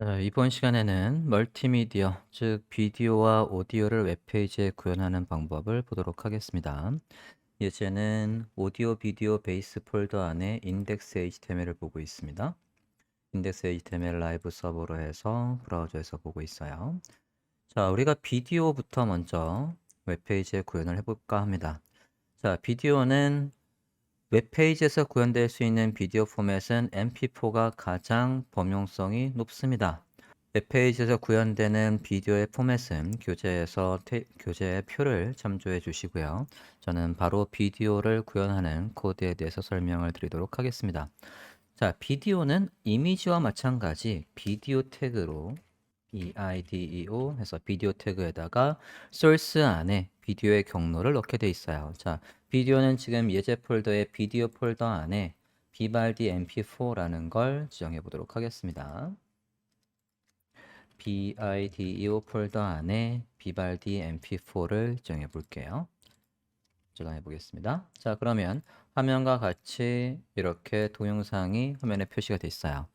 어, 이번 시간에는 멀티미디어, 즉 비디오와 오디오를 웹페이지에 구현하는 방법을 보도록 하겠습니다. 예제는 오디오 비디오 베이스 폴더 안에 인덱스 HTML을 보고 있습니다. 인덱스 HTML 라이브 서버로 해서 브라우저에서 보고 있어요. 자, 우리가 비디오부터 먼저 웹페이지에 구현을 해볼까 합니다. 자, 비디오는 웹페이지에서 구현될 수 있는 비디오 포맷은 mp4가 가장 범용성이 높습니다. 웹페이지에서 구현되는 비디오의 포맷은 교재에서 테, 교재의 표를 참조해 주시고요. 저는 바로 비디오를 구현하는 코드에 대해서 설명을 드리도록 하겠습니다. 자, 비디오는 이미지와 마찬가지 비디오 태그로 BIDEO 해서 비디오 태그에다가 source 안에 비디오의 경로를 넣게 돼 있어요. 자, 비디오는 지금 예제 폴더의 비디오 폴더 안에 비발디 mp4라는 걸 지정해 보도록 하겠습니다. BIDEO 폴더 안에 비발디 mp4를 지정해 볼게요. 저장해 보겠습니다. 자, 그러면 화면과 같이 이렇게 동영상이 화면에 표시가 돼 있어요.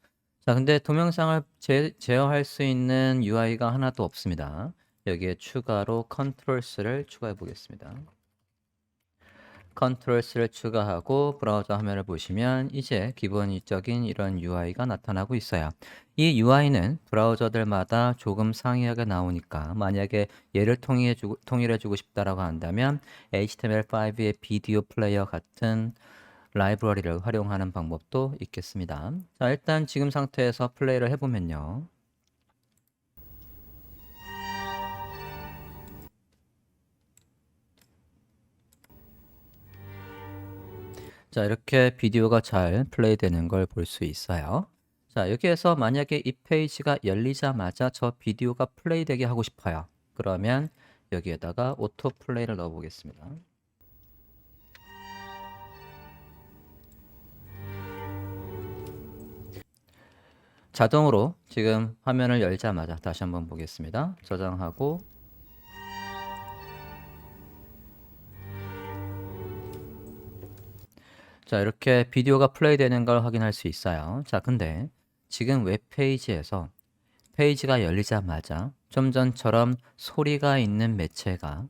자, 근데 동영상을 제, 제어할 수 있는 UI가 하나도 없습니다. 여기에 추가로 컨트롤스를 추가해 보겠습니다. 컨트롤스를 추가하고 브라우저 화면을 보시면 이제 기본적인 이런 UI가 나타나고 있어요. 이 UI는 브라우저들마다 조금 상이하게 나오니까 만약에 얘를 통일해 주고, 통일해 주고 싶다라고 한다면 HTML5의 비디오 플레이어 같은 라이브러리를 활용하는 방법도 있겠습니다. 자, 일단 지금 상태에서 플레이를 해보면요. 자, 이렇게 비디오가 잘 플레이 되는 걸 볼 수 있어요. 자, 여기에서 만약에 이 페이지가 열리자마자 저 비디오가 플레이 되게 하고 싶어요. 그러면 여기에다가 오토 플레이를 넣어 보겠습니다. 자동으로 지금 화면을 열자마자 다시 한번 보겠습니다. 저장하고 자, 이렇게 비디오가 플레이 되는 걸 확인할 수 있어요. 자, 근데 지금 웹페이지에서 페이지가 열리자마자 좀 전처럼 소리가 있는 매체가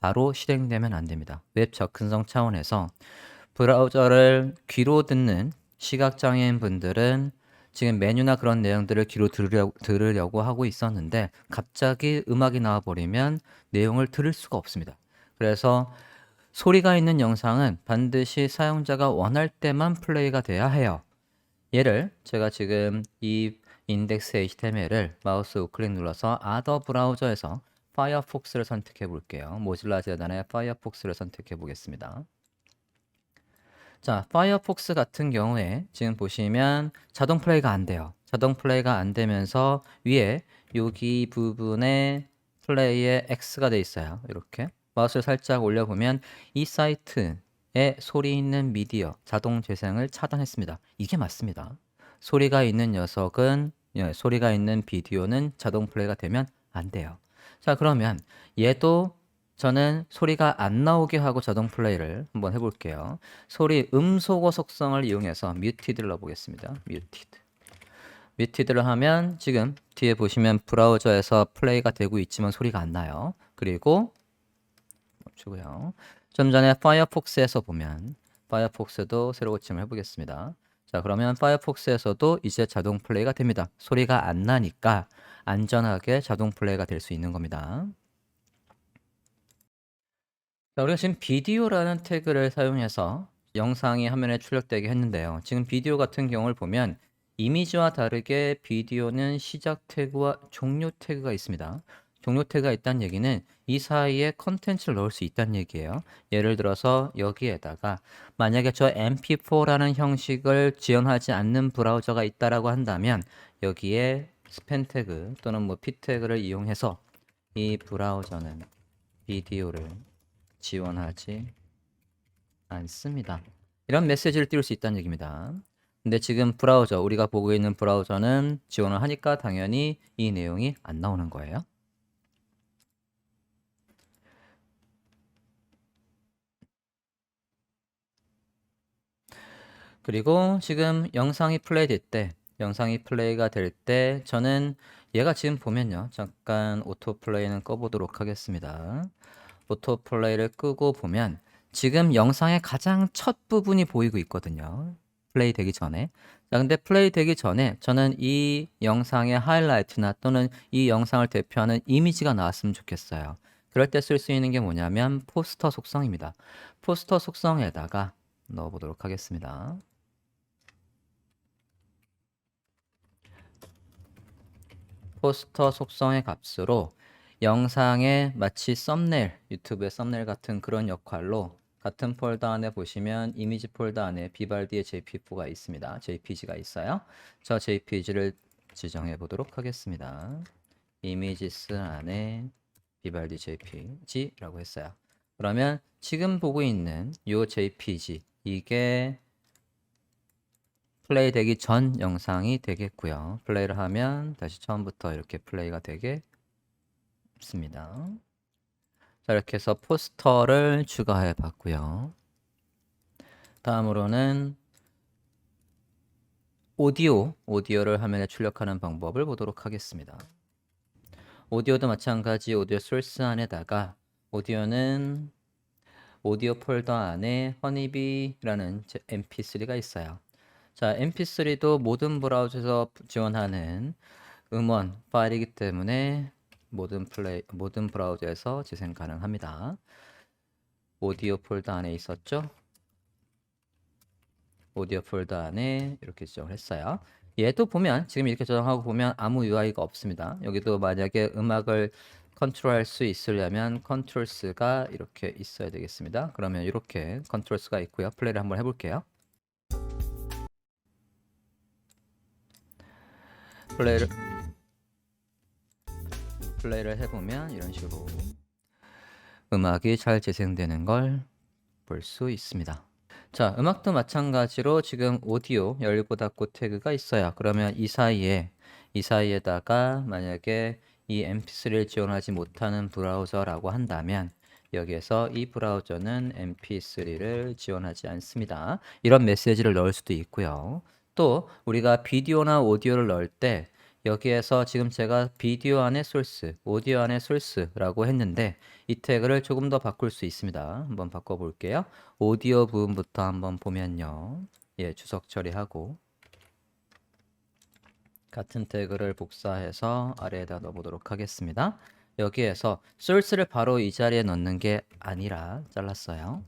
바로 실행되면 안 됩니다. 웹 접근성 차원에서 브라우저를 귀로 듣는 시각장애인 분들은 지금 메뉴나 그런 내용들을 귀로 들으려고, 들으려고 하고 있었는데 갑자기 음악이 나와버리면 내용을 들을 수가 없습니다. 그래서 소리가 있는 영상은 반드시 사용자가 원할 때만 플레이가 돼야 해요. 얘를 제가 지금 이 인덱스 HTML을 마우스 우클릭 눌러서 아더 브라우저에서 파이어폭스를 선택해 볼게요. 모질라 재단의 파이어폭스를 선택해 보겠습니다. 자, 파이어폭스 같은 경우에 지금 보시면 자동 플레이가 안 돼요. 자동 플레이가 안 되면서 위에 여기 부분에 플레이에 X가 돼 있어요. 이렇게 마우스를 살짝 올려보면 이 사이트에 소리 있는 미디어 자동 재생을 차단했습니다. 이게 맞습니다. 소리가 있는 녀석은 예, 소리가 있는 비디오는 자동 플레이가 되면 안 돼요. 자, 그러면 얘도 저는 소리가 안 나오게 하고 자동 플레이를 한번 해볼게요. 소리 음소거 속성을 이용해서 뮤티드를 넣어보겠습니다. 뮤티드. 뮤티드를 하면 지금 뒤에 보시면 브라우저에서 플레이가 되고 있지만 소리가 안 나요. 그리고 멈추고요. 좀 전에 파이어폭스에서 보면 파이어폭스도 새로 고침을 해보겠습니다. 자 그러면 파이어폭스에서도 이제 자동 플레이가 됩니다. 소리가 안 나니까 안전하게 자동 플레이가 될 수 있는 겁니다. 자, 우리가 지금 비디오라는 태그를 사용해서 영상이 화면에 출력되게 했는데요. 지금 비디오 같은 경우를 보면 이미지와 다르게 비디오는 시작 태그와 종료 태그가 있습니다. 종료 태그가 있다는 얘기는 이 사이에 컨텐츠를 넣을 수 있다는 얘기예요. 예를 들어서 여기에다가 만약에 저 mp4라는 형식을 지원하지 않는 브라우저가 있다라고 한다면 여기에 스팬 태그 또는 뭐 p 태그를 이용해서 이 브라우저는 비디오를 지원하지 않습니다. 이런 메시지를 띄울 수 있다는 얘기입니다. 근데 지금 브라우저, 우리가 보고 있는 브라우저는 지원을 하니까 당연히 이 내용이 안 나오는 거예요. 그리고 지금 영상이 플레이 될때 영상이 플레이가 될 때 저는 얘가 지금 보면요. 잠깐 오토 플레이는 꺼보도록 하겠습니다. 오토 플레이를 끄고 보면 지금 영상의 가장 첫 부분이 보이고 있거든요. 플레이 되기 전에. 자, 근데 플레이 되기 전에 저는 이 영상의 하이라이트나 또는 이 영상을 대표하는 이미지가 나왔으면 좋겠어요. 그럴 때 쓸 수 있는 게 뭐냐면 포스터 속성입니다. 포스터 속성에다가 넣어보도록 하겠습니다. 포스터 속성의 값으로 영상의 마치 썸네일, 유튜브의 썸네일 같은 그런 역할로 같은 폴더 안에 보시면 이미지 폴더 안에 비발디의 JP4가 있습니다. JPG가 있어요. 저 JPG를 지정해 보도록 하겠습니다. 이미지스 안에 비발디 JPG라고 했어요. 그러면 지금 보고 있는 요 JPG 이게 플레이 되기 전 영상이 되겠고요. 플레이를 하면 다시 처음부터 이렇게 플레이가 되겠습니다. 자, 이렇게 해서 포스터를 추가해 봤고요. 다음으로는 오디오, 오디오를 화면에 출력하는 방법을 보도록 하겠습니다. 오디오도 마찬가지 오디오 소스 안에다가 오디오는 오디오 폴더 안에 허니비라는 mp3가 있어요. 자, mp3도 모든 브라우저에서 지원하는 음원 파일이기 때문에 모든 플레이 모든 브라우저에서 재생 가능합니다. 오디오 폴더 안에 있었죠? 오디오 폴더 안에 이렇게 지정을 했어요. 얘도 보면 지금 이렇게 저장하고 보면 아무 UI가 없습니다. 여기도 만약에 음악을 컨트롤할 수 있으려면 컨트롤스가 이렇게 있어야 되겠습니다. 그러면 이렇게 컨트롤스가 있고요. 플레이를 한번 해볼게요. 플레이를 플레이를 해보면 이런 식으로 음악이 잘 재생되는 걸 볼 수 있습니다. 자, 음악도 마찬가지로 지금 오디오 열고 닫고 태그가 있어요. 그러면 이 사이에 이 사이에다가 만약에 이 mp3를 지원하지 못하는 브라우저라고 한다면 여기에서 이 브라우저는 mp3를 지원하지 않습니다. 이런 메시지를 넣을 수도 있고요. 또 우리가 비디오나 오디오를 넣을 때 여기에서 지금 제가 비디오 안에 소스, 오디오 안에 소스라고 했는데 이 태그를 조금 더 바꿀 수 있습니다. 한번 바꿔 볼게요. 오디오 부분부터 한번 보면요. 예, 주석 처리하고 같은 태그를 복사해서 아래에다 넣어 보도록 하겠습니다. 여기에서 source를 바로 이 자리에 넣는 게 아니라 잘랐어요.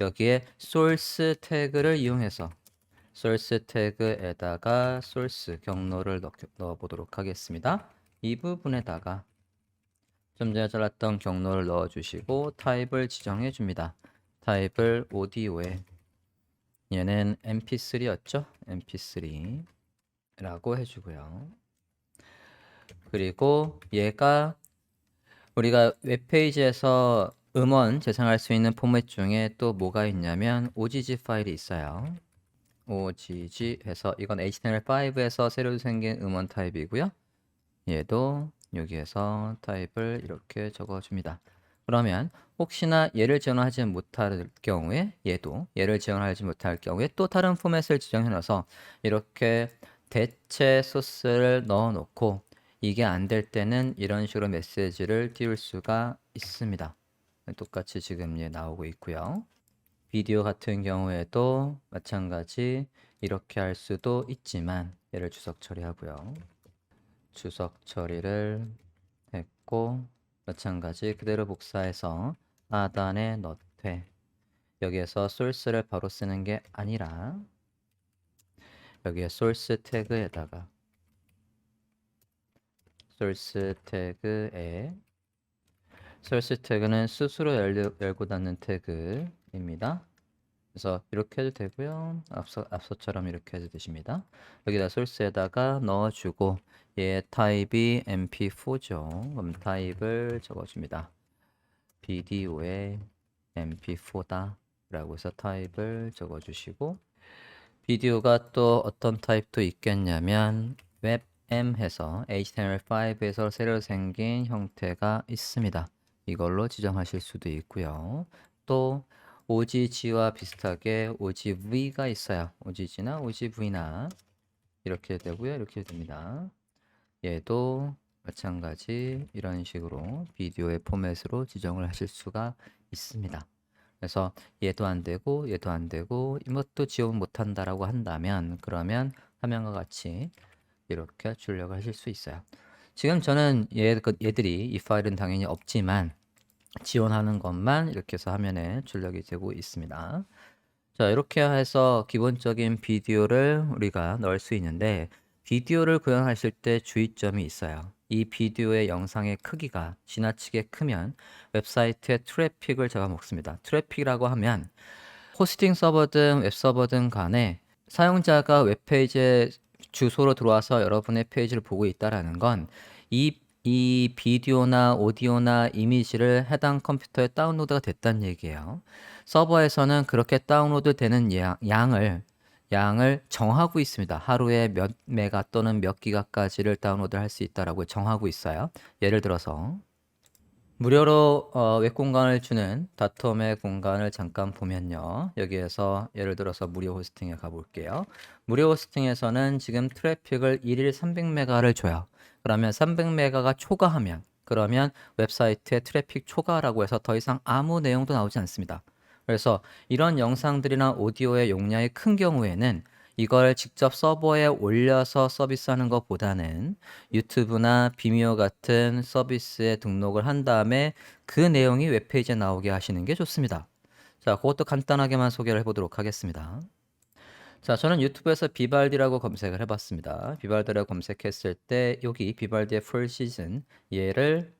여기에 source 태그를 이용해서 source 태그에다가 source 경로를 넣, 넣어 보도록 하겠습니다. 이 부분에다가 좀 전에 잘랐던 경로를 넣어 주시고 타입을 지정해 줍니다. 타입을 오디오에 얘는 mp3였죠? mp3 라고 해주고요. 그리고 얘가 우리가 웹페이지에서 음원 재생할 수 있는 포맷 중에 또 뭐가 있냐면 OGG 파일이 있어요. OGG 해서 이건 HTML5에서 새로 생긴 음원 타입이고요. 얘도 여기에서 타입을 이렇게 적어줍니다. 그러면 혹시나 얘를 지원하지 못할 경우에 얘도 얘를 지원하지 못할 경우에 또 다른 포맷을 지정해 놔서 이렇게 대체 소스를 넣어 놓고 이게 안 될 때는 이런 식으로 메시지를 띄울 수가 있습니다. 똑같이 지금 예 나오고 있고요. 비디오 같은 경우에도 마찬가지 이렇게 할 수도 있지만 얘를 주석 처리하고요. 주석 처리를 했고 마찬가지 그대로 복사해서 하단에 넣되 여기에서 소스를 바로 쓰는 게 아니라 여기에 source 태그에다가 source 태그에 source 태그는 스스로 열고 닫는 태그 입니다. 그래서 이렇게 해도 되고요. 앞서 앞서처럼 이렇게 해도 되십니다. 여기다 source에다가 넣어주고 얘 타입이 mp4죠. 그럼 타입을 적어줍니다. 비디오에 mp4다 라고 해서 타입을 적어주시고 비디오가 또 어떤 타입도 있겠냐면 웹M 해서 HTML5에서 새로 생긴 형태가 있습니다. 이걸로 지정하실 수도 있고요. 또 OGG와 비슷하게 OGV가 있어요. OGG나 OGV나 이렇게 되고요. 이렇게 됩니다. 얘도 마찬가지 이런 식으로 비디오의 포맷으로 지정을 하실 수가 있습니다. 그래서 얘도 안 되고 얘도 안 되고 이것도 지원 못한다라고 한다면 그러면 화면과 같이 이렇게 출력을 하실 수 있어요. 지금 저는 얘, 그 얘들이 이 파일은 당연히 없지만 지원하는 것만 이렇게 해서 화면에 출력이 되고 있습니다. 자, 이렇게 해서 기본적인 비디오를 우리가 넣을 수 있는데 비디오를 구현하실 때 주의점이 있어요. 이 비디오의 영상의 크기가 지나치게 크면 웹사이트의 트래픽을 잡아먹습니다. 트래픽이라고 하면 호스팅 서버든 웹 서버든 간에 사용자가 웹페이지에 주소로 들어와서 여러분의 페이지를 보고 있다라는 건 이 이 비디오나 오디오나 이미지를 해당 컴퓨터에 다운로드가 됐다는 얘기예요. 서버에서는 그렇게 다운로드 되는 양, 양을 양을 정하고 있습니다. 하루에 몇 메가 또는 몇 기가까지를 다운로드 할 수 있다라고 정하고 있어요. 예를 들어서 무료로 어, 웹 공간을 주는 다텀의 공간을 잠깐 보면요. 여기에서 예를 들어서 무료 호스팅에 가볼게요. 무료 호스팅에서는 지금 트래픽을 1일 300메가를 줘요. 그러면 300메가가 초과하면 그러면 웹사이트에 트래픽 초과라고 해서 더 이상 아무 내용도 나오지 않습니다. 그래서 이런 영상들이나 오디오의 용량이 큰 경우에는 이걸 직접 서버에 올려서 서비스하는 것보다는 유튜브나 비미오 같은 서비스에 등록을 한 다음에 그 내용이 웹페이지에 나오게 하시는 게 좋습니다. 자, 그것도 간단하게만 소개를 해보도록 하겠습니다. 자, 저는 유튜브에서 비발디라고 검색을 해봤습니다. 비발디라고 검색했을 때 여기 비발디의 풀 시즌 얘를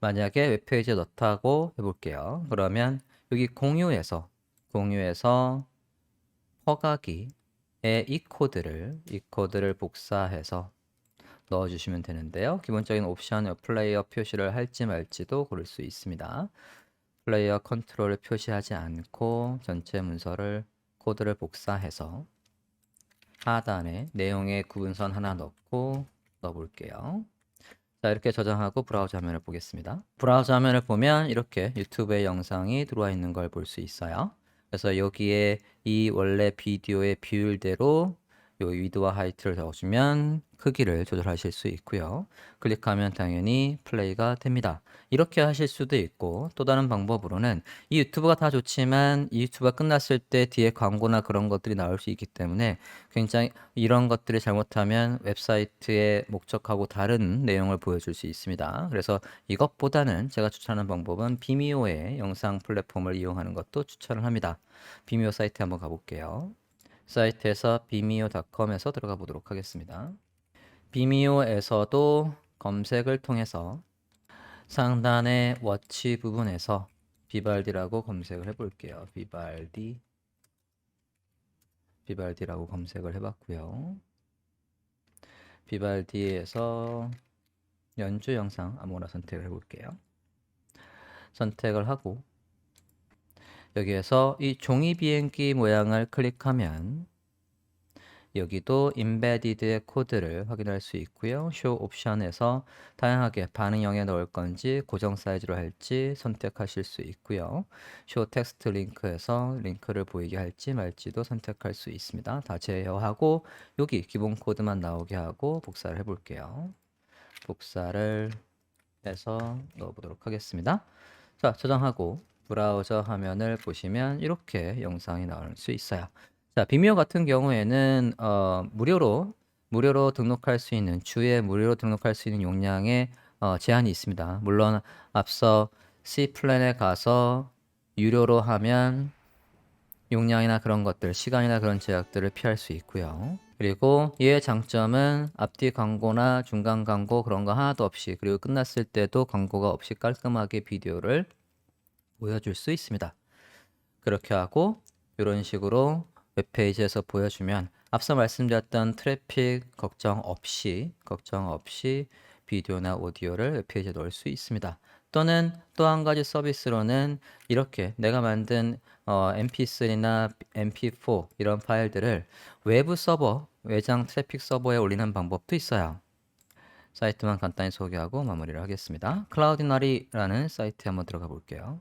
만약에 웹페이지에 넣다고 해볼게요. 그러면 여기 공유에서 공유에서 허가기의 이 코드를 이 코드를 복사해서 넣어주시면 되는데요. 기본적인 옵션 플레이어 표시를 할지 말지도 고를 수 있습니다. 플레이어 컨트롤을 표시하지 않고 전체 문서를 코드를 복사해서 하단에 내용의 구분선 하나 넣고 넣어볼게요. 자, 이렇게 저장하고 브라우저 화면을 보겠습니다. 브라우저 화면을 보면 이렇게 유튜브의 영상이 들어와 있는 걸 볼 수 있어요. 그래서 여기에 이 원래 비디오의 비율대로 요 위드와 하이트를 적어주면 크기를 조절하실 수 있고요. 클릭하면 당연히 플레이가 됩니다. 이렇게 하실 수도 있고 또 다른 방법으로는 이 유튜브가 다 좋지만 이 유튜브가 끝났을 때 뒤에 광고나 그런 것들이 나올 수 있기 때문에 굉장히 이런 것들을 잘못하면 웹사이트의 목적하고 다른 내용을 보여줄 수 있습니다. 그래서 이것보다는 제가 추천하는 방법은 비미오의 영상 플랫폼을 이용하는 것도 추천을 합니다. 비미오 사이트 한번 가볼게요. 사이트에서 비미오닷컴에서 들어가 보도록 하겠습니다. 비미오에서도 검색을 통해서 상단의 워치 부분에서 비발디라고 검색을 해볼게요. 비발디 비발디라고 검색을 해봤고요. 비발디에서 연주 영상 아무거나 선택을 해볼게요. 선택을 하고 여기에서 이 종이 비행기 모양을 클릭하면 여기도 embedded의 코드를 확인할 수 있고요. show 옵션에서 다양하게 반응형에 넣을 건지 고정 사이즈로 할지 선택하실 수 있고요. show text 링크에서 링크를 보이게 할지 말지도 선택할 수 있습니다. 다 제어하고 여기 기본 코드만 나오게 하고 복사를 해 볼게요. 복사를 해서 넣어 보도록 하겠습니다. 자, 저장하고 브라우저 화면을 보시면 이렇게 영상이 나올 수 있어요. 자, 비미오 같은 경우에는 어, 무료로 무료로 등록할 수 있는 주에 무료로 등록할 수 있는 용량에 어, 제한이 있습니다. 물론 앞서 C 플랜에 가서 유료로 하면 용량이나 그런 것들, 시간이나 그런 제약들을 피할 수 있고요. 그리고 이의 장점은 앞뒤 광고나 중간 광고 그런 거 하나도 없이 그리고 끝났을 때도 광고가 없이 깔끔하게 비디오를 보여줄 수 있습니다. 그렇게 하고 이런 식으로 웹페이지에서 보여주면 앞서 말씀드렸던 트래픽 걱정 없이 걱정 없이 비디오나 오디오를 웹페이지에 넣을 수 있습니다. 또는 또 한 가지 서비스로는 이렇게 내가 만든 어, mp3나 mp4 이런 파일들을 외부 서버, 외장 트래픽 서버에 올리는 방법도 있어요. 사이트만 간단히 소개하고 마무리를 하겠습니다. 클라우디나리라는 사이트에 한번 들어가 볼게요.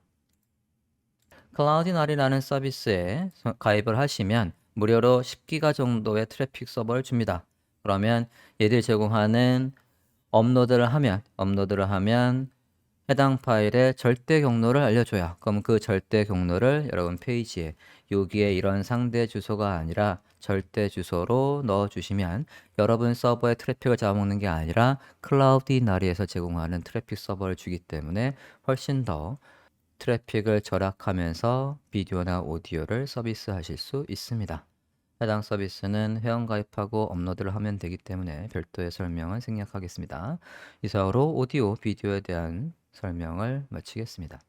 클라우디나리라는 서비스에 가입을 하시면 무료로 10기가 정도의 트래픽 서버를 줍니다. 그러면 얘들 제공하는 업로드를 하면 업로드를 하면 해당 파일의 절대 경로를 알려줘요. 그럼 그 절대 경로를 여러분 페이지에 여기에 이런 상대 주소가 아니라 절대 주소로 넣어주시면 여러분 서버의 트래픽을 잡아먹는 게 아니라 클라우디 나리에서 제공하는 트래픽 서버를 주기 때문에 훨씬 더 트래픽을 절약하면서 비디오나 오디오를 서비스하실 수 있습니다. 해당 서비스는 회원 가입하고 업로드를 하면 되기 때문에 별도의 설명은 생략하겠습니다. 이상으로 오디오, 비디오에 대한 설명을 마치겠습니다.